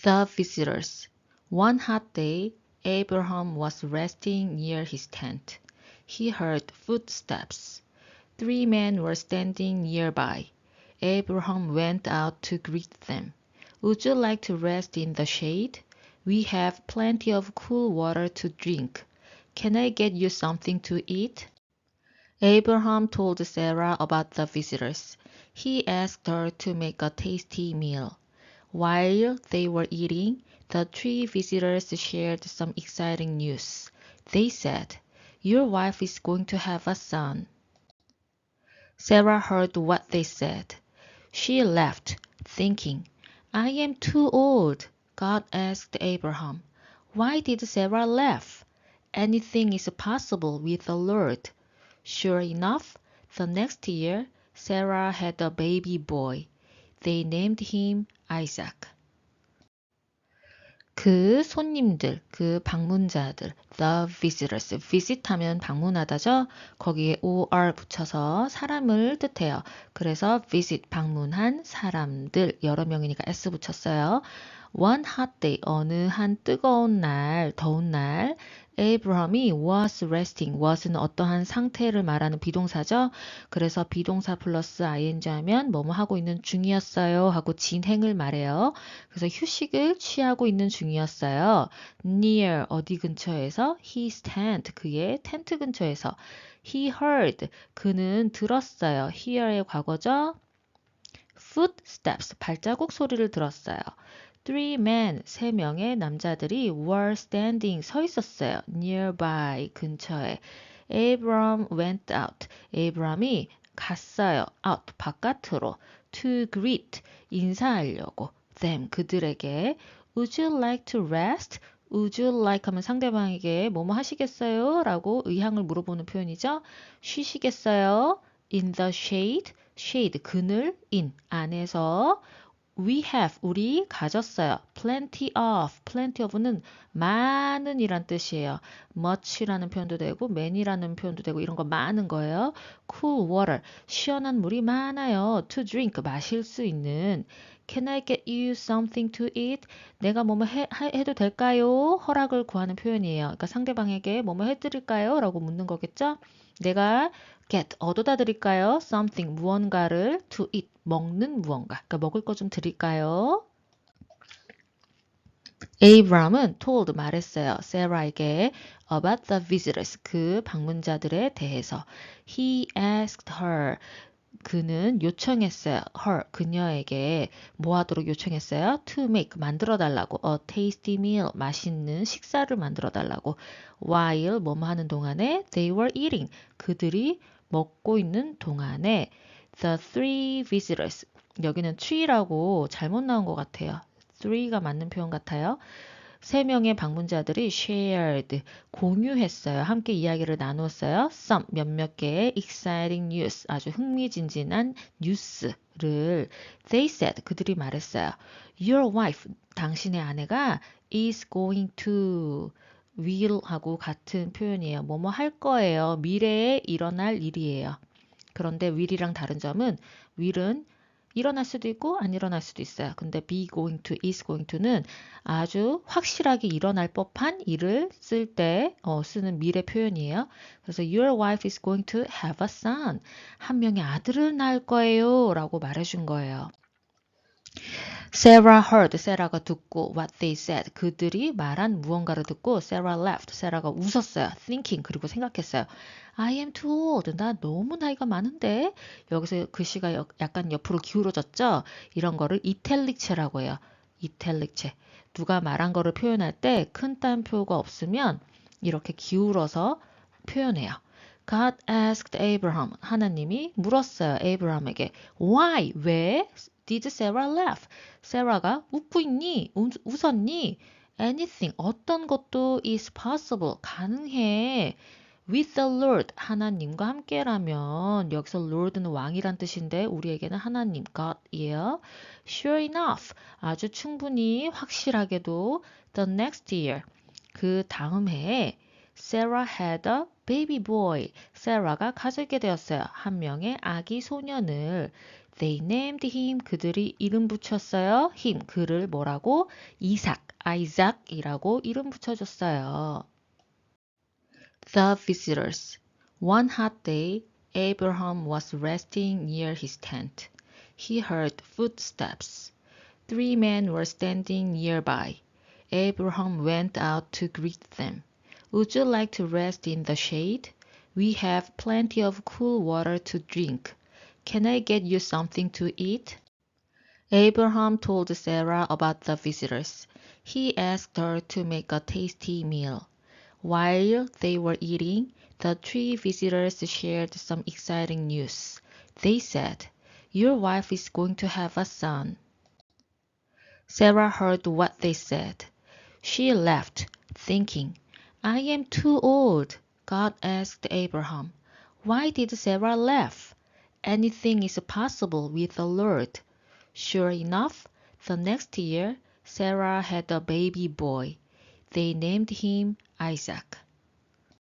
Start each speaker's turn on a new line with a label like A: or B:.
A: The visitors. One hot day, Abraham was resting near his tent. He heard footsteps. Three men were standing nearby. Abraham went out to greet them. Would you like to rest in the shade? We have plenty of cool water to drink. Can I get you something to eat? Abraham told Sarah about the visitors. He asked her to make a tasty meal. While they were eating, the three visitors shared some exciting news. They said, Your wife is going to have a son. Sarah heard what they said. She laughed, thinking, I am too old. God asked Abraham, Why did Sarah laugh? Anything is possible with the Lord. Sure enough, the next year, Sarah had a baby boy. They named him Isaac. 그 손님들, 그 방문자들, the visitors. visit 하면 방문하다죠. 거기에 or 붙여서 사람을 뜻해요. 그래서 visit 방문한 사람들 여러 명이니까 s 붙였어요. One hot day, 어느 한 뜨거운 날, 더운 날, Abraham이 was resting, was는 어떠한 상태를 말하는 비동사죠. 그래서 비동사 플러스 ing 하면 뭐뭐 하고 있는 중이었어요 하고 진행을 말해요. 그래서 휴식을 취하고 있는 중이었어요. near 어디 근처에서 his tent 그의 텐트 근처에서 he heard 그는 들었어요. hear의 과거죠. footsteps 발자국 소리를 들었어요. Three men, 세 명의 남자들이 were standing, 서 있었어요. nearby, 근처에. Abram went out. Abram이 갔어요. out, 바깥으로. to greet, 인사하려고. them, 그들에게. Would you like to rest? Would you like 하면 상대방에게 뭐뭐 하시겠어요? 라고 의향을 물어보는 표현이죠. 쉬시겠어요? In the shade, shade, 그늘, in, 안에서. We have 우리 가졌어요. plenty of plenty of는 많은 이란 뜻이에요. much라는 표현도 되고 many라는 표현도 되고 이런 거 많은 거예요. Cool water 시원한 물이 많아요. to drink 마실 수 있는 Can I get you something to eat? 내가 뭐뭐 해, 해도 될까요? 허락을 구하는 표현이에요. 그러니까 상대방에게 뭐뭐 해드릴까요? 라고 묻는 거겠죠? 내가 get 얻어다 드릴까요? something 무언가를 to eat 먹는 무언가. 그러니까 먹을 거 좀 드릴까요? 에이브람은 told 말했어요. 세라에게 about the visitors 그 방문자들에 대해서. He asked her 그는 요청했어요. her 그녀에게 뭐 하도록 요청했어요? to make 만들어 달라고 a tasty meal 맛있는 식사를 만들어 달라고 while 뭐뭐 하는 동안에 they were eating 그들이 먹고 있는 동안에 the three visitors 여기는 three라고 잘못 나온 것 같아요. Three가 맞는 표현 같아요. 세 명의 방문자들이 shared 공유했어요. 함께 이야기를 나눴어요. some 몇몇 개의 exciting news 아주 흥미진진한 뉴스를 they said 그들이 말했어요. Your wife 당신의 아내가 is going to will 하고 같은 표현이에요. 뭐뭐 할 거예요. 미래에 일어날 일이에요. 그런데 will이랑 다른 점은 will은 일어날 수도 있고 안 일어날 수도 있어요. 근데 be going to, is going to는 아주 확실하게 일어날 법한 일을 쓸때 어, 쓰는 미래 표현이에요. 그래서 your wife is going to have a son. 한 명의 아들을 낳을 거예요. 라고 말해준 거예요. Sarah heard, 세라가 듣고 what they said, 그들이 말한 무언가를 듣고 Sarah laughed, 세라가 웃었어요. thinking, 그리고 생각했어요. I am too old, 나 너무 나이가 많은데 여기서 글씨가 약간 옆으로 기울어졌죠? 이런 거를 이탈릭체라고 해요. 이탈릭체. 누가 말한 거를 표현할 때 큰 따옴표가 없으면 이렇게 기울어서 표현해요. God asked Abraham. 하나님이 물었어요. 에이브라함에게. Why? 왜? Did Sarah laugh? 세라가 웃고 있니? 웃었니? Anything, 어떤 것도 is possible, 가능해. With the Lord, 하나님과 함께라면 여기서 Lord는 왕이란 뜻인데 우리에게는 하나님, God이에요. Sure enough, 아주 충분히 확실하게도 the next year, 그 다음 해에 Sarah had a baby boy. Sarah가 가지게 되었어요. 한 명의 아기 소년을. They named him. 그들이 이름 붙였어요. him. 그를 뭐라고? 이삭, 아이작이라고 이름 붙여줬어요. The visitors. One hot day, Abraham was resting near his tent. He heard footsteps. Three men were standing nearby. Abraham went out to greet them. Would you like to rest in the shade? We have plenty of cool water to drink. Can I get you something to eat? Abraham told Sarah about the visitors. He asked her to make a tasty meal. While they were eating, the three visitors shared some exciting news. They said, Your wife is going to have a son. Sarah heard what they said. She laughed, thinking, I am too old. God asked Abraham, Why did Sarah laugh? Anything is possible with the Lord. Sure enough, the next year, Sarah had a baby boy. They named him Isaac.